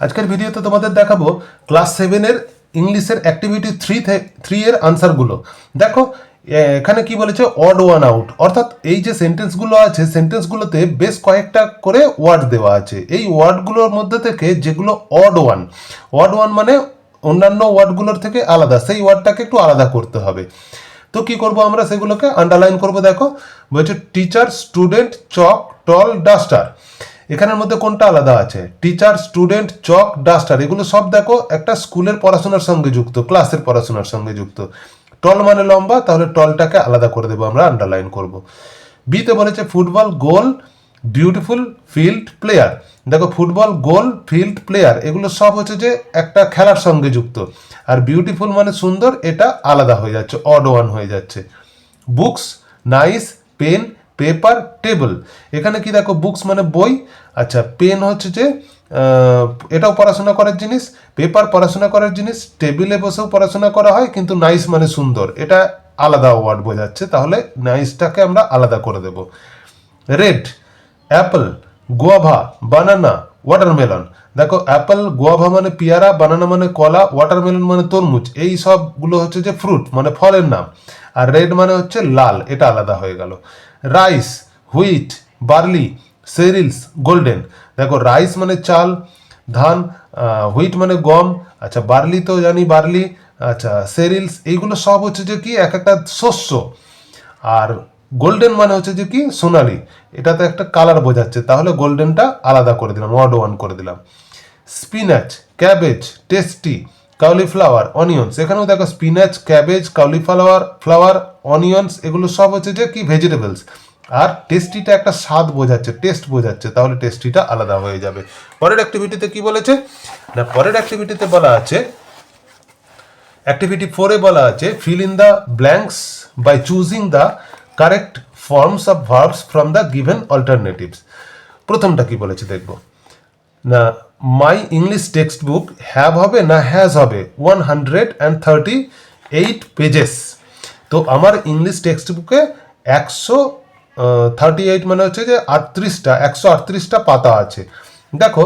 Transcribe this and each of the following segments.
আজকের ভিডিওতে তোমাদের দেখাবো ক্লাস সেভেনের ইংলিশের অ্যাক্টিভিটি থ্রি থ্রি এর আনসারগুলো দেখো এখানে কি বলেছে অড ওয়ান আউট অর্থাৎ এই যে সেন্টেন্সগুলো আছে সেন্টেন্সগুলোতে বেশ কয়েকটা করে ওয়ার্ড দেওয়া আছে। এই ওয়ার্ডগুলোর মধ্যে থেকে যেগুলো অড ওয়ান অড ওয়ান মানে অন্যান্য ওয়ার্ডগুলোর থেকে আলাদা, সেই ওয়ার্ডটাকে একটু আলাদা করতে হবে। তো কি করব আমরা, সেগুলোকে আন্ডারলাইন করব, দেখো। বলছে teacher student chalk tall duster এখানের মধ্যে কোনটা আলাদা আছে? টিচার স্টুডেন্ট চক ডাস্টার এগুলো সব দেখো একটা স্কুলের পড়াশোনার সঙ্গে যুক্ত ক্লাসের পড়াশোনার সঙ্গে যুক্ত। টল মানে লম্বা, তাহলে টলটাকে আলাদা করে দেবো, আমরা আন্ডারলাইন করব। বিতে বলেছে football goal beautiful field player দেখো ফুটবল গোল ফিল্ড প্লেয়ার এগুলো সব হচ্ছে যে একটা খেলার সঙ্গে যুক্ত। আর বিউটিফুল মানে সুন্দর, এটা আলাদা হয়ে যাচ্ছে অড ওয়ান হয়ে যাচ্ছে। Books nice pen paper table. এখানে কি দেখো, বুকস মানে বই। আচ্ছা পেন হচ্ছে যে এটাও পড়াশোনা করার জিনিস, পেপার পড়াশোনা করার জিনিস, টেবিলে বসেও পড়াশোনা করা হয়, কিন্তু নাইস মানে সুন্দর। এটা আলাদা ওয়ার্ড বোঝাচ্ছে, তাহলে নাইসটাকে আমরা আলাদা করে দেব। Red, apple, guava, banana, watermelon. দেখো, অ্যাপল, গোয়াভা মানে পেয়ারা, বানানা মানে কলা, ওয়াটারমেলন মানে তরমুজ। এই সবগুলো হচ্ছে যে ফ্রুট মানে ফলের নাম। আর রেড মানে হচ্ছে লাল, এটা আলাদা হয়ে গেল। Rice wheat barley cereals golden দেখো রাইস মানে চাল, ধান হুইট মানে গম আচ্ছা বার্লি তো জানি বার্লি আচ্ছা সেরিলস এইগুলো সব হচ্ছে যে কি, এক একটা শস্য। আর গোল্ডেন মানে হচ্ছে যে কি, সোনালি। এটাতে একটা কালার বোঝাচ্ছে। তাহলে গোল্ডেনটা আলাদা করে দিলাম ওয়ার্ড ওয়ান করে দিলাম। Spinach cabbage tasty cauliflower onions এখানেও দেখো spinach cabbage cauliflower flower onions এগুলো সব হচ্ছে যে কি ভেজিটেবলস আর টেস্টিটা একটা স্বাদ বোঝাচ্ছে টেস্ট বোঝাচ্ছে, তাহলে টেস্টিটা আলাদা হয়ে যাবে। পরের অ্যাক্টিভিটিতে কি বলেছে? না, পরের অ্যাক্টিভিটিতে বলা আছে অ্যাক্টিভিটি ফোরে বলা আছে fill in the blanks by choosing the correct forms of verbs from the given alternatives প্রথমটা কি বলেছে দেখব। না my English text book have হবে না হ্যাজ হবে? One hundred and thirty eight pages তো আমার ইংলিশ টেক্সট বুকে একশো থার্টি এইট মানে হচ্ছে যে আটত্রিশটা, একশো আটত্রিশটা পাতা আছে। দেখো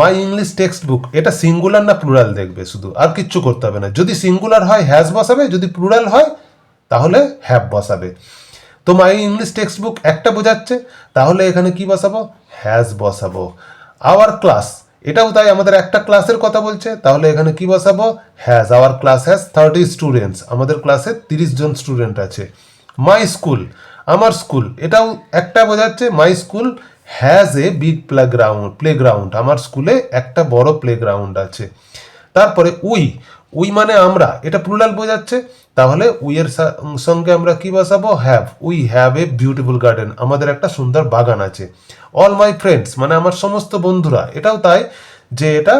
মাই ইংলিশ টেক্সট বুক এটা সিঙ্গুলার না প্লুরাল দেখবে শুধু? আর কিচ্ছু করতে হবে না। যদি সিঙ্গুলার হয় হ্যাজ বসাবে, যদি প্লুরাল হয়, তাহলে হ্যাভ বসাবে। তো মাই ইংলিশ টেক্সট বুক একটা বোঝাচ্ছে, তাহলে এখানে কি বসাবো? হ্যাজ বসাবো। আওয়ার ক্লাস এটাও তাই আমাদের একটা ক্লাসের কথা বলছে। তাহলে এখানে কি বসাবো? Has our class has thirty students আমাদের ক্লাসে তিরিশ জন স্টুডেন্ট আছে। মাই স্কুল আমার স্কুল এটাও একটা বোঝাচ্ছে। My school has a big playground playground আমার স্কুলে একটা বড় প্লেগ্রাউন্ড আছে। তারপরে উই উই মানে আমরা, এটা প্লুরাল বোঝাচ্ছে, তাহলে উইয়ের সঙ্গে আমরা কি বসাবো? Have we have a beautiful garden আমাদের একটা সুন্দর বাগান আছে। অল মাই ফ্রেন্ডস মানে আমার সমস্ত বন্ধুরা, এটাও তাই যে এটা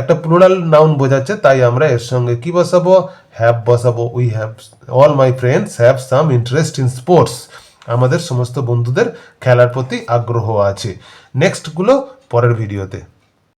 একটা প্লুরাল নাউন বোঝাচ্ছে, তাই আমরা এর সঙ্গে কি বসাবো? হ্যাভ বসাবো। We have all my friends have some interest in sports আমাদের সমস্ত বন্ধুদের খেলার প্রতি আগ্রহ আছে। নেক্সটগুলো পরের ভিডিওতে